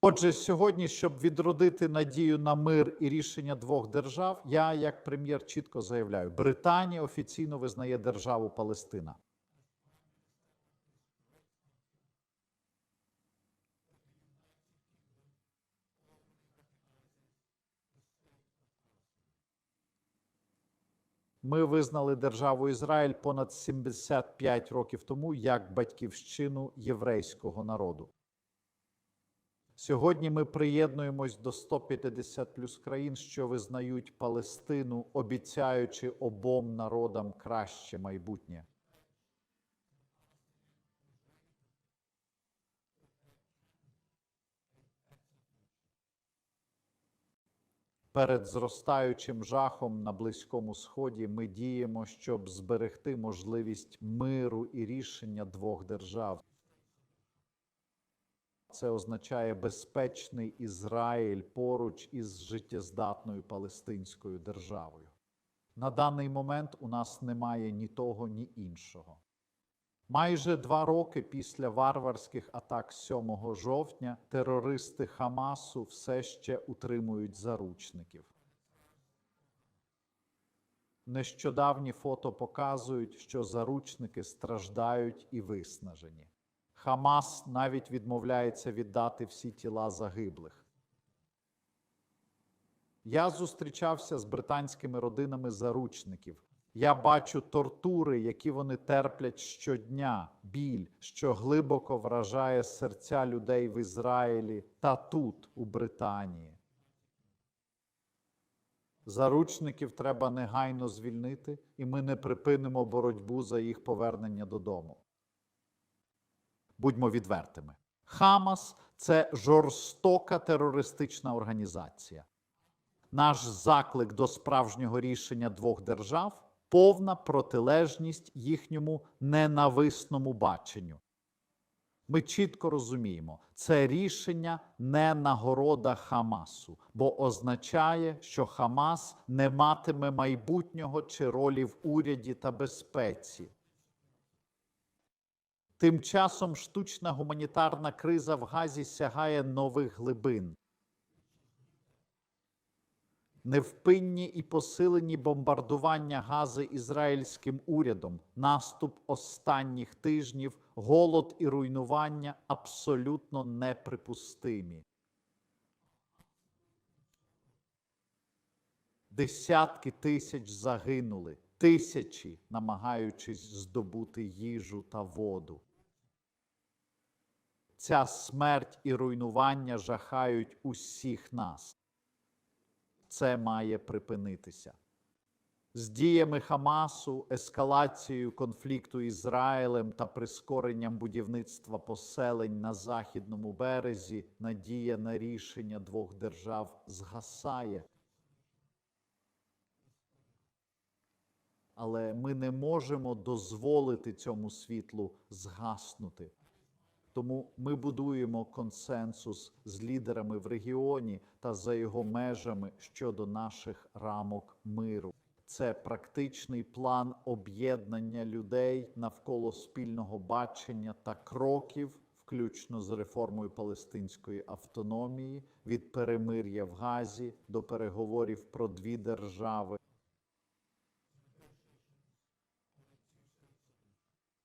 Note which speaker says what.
Speaker 1: Отже, сьогодні, щоб відродити надію на мир і рішення двох держав, я, як прем'єр, чітко заявляю: Британія офіційно визнає державу Палестина. Ми визнали державу Ізраїль понад 75 років тому як батьківщину єврейського народу. Сьогодні ми приєднуємось до 150 плюс країн, що визнають Палестину, обіцяючи обом народам краще майбутнє. Перед зростаючим жахом на Близькому Сході ми діємо, щоб зберегти можливість миру і рішення двох держав. Це означає безпечний Ізраїль поруч із життєздатною Палестинською державою. На даний момент у нас немає ні того, ні іншого. Майже два роки після варварських атак 7 жовтня терористи Хамасу все ще утримують заручників. Нещодавні фото показують, що заручники страждають і виснажені. Хамас навіть відмовляється віддати всі тіла загиблих. Я зустрічався з британськими родинами заручників. Я бачу тортури, які вони терплять щодня, біль, що глибоко вражає серця людей в Ізраїлі та тут, у Британії. Заручників треба негайно звільнити, і ми не припинимо боротьбу за їх повернення додому. Будьмо відвертими. Хамас це жорстока терористична організація. Наш заклик до справжнього рішення двох держав повна протилежність їхньому ненависному баченню. Ми чітко розуміємо, це рішення не нагорода Хамасу, бо означає, що Хамас не матиме майбутнього чи ролі в уряді та безпеці. Тим часом штучна гуманітарна криза в Газі сягає нових глибин. Невпинні і посилені бомбардування Гази ізраїльським урядом, наступ останніх тижнів, голод і руйнування абсолютно неприпустимі. Десятки тисяч загинули, тисячі намагаючись здобути їжу та воду. Ця смерть і руйнування жахають усіх нас. Це має припинитися. З діями Хамасу, ескалацією конфлікту Ізраїлем та прискоренням будівництва поселень на західному березі надія на рішення двох держав згасає. Але ми не можемо дозволити цьому світлу згаснути. Тому ми будуємо консенсус з лідерами в регіоні та за його межами щодо наших рамок миру. Це практичний план об'єднання людей навколо спільного бачення та кроків, включно з реформою палестинської автономії, від перемир'я в Газі до переговорів про дві держави.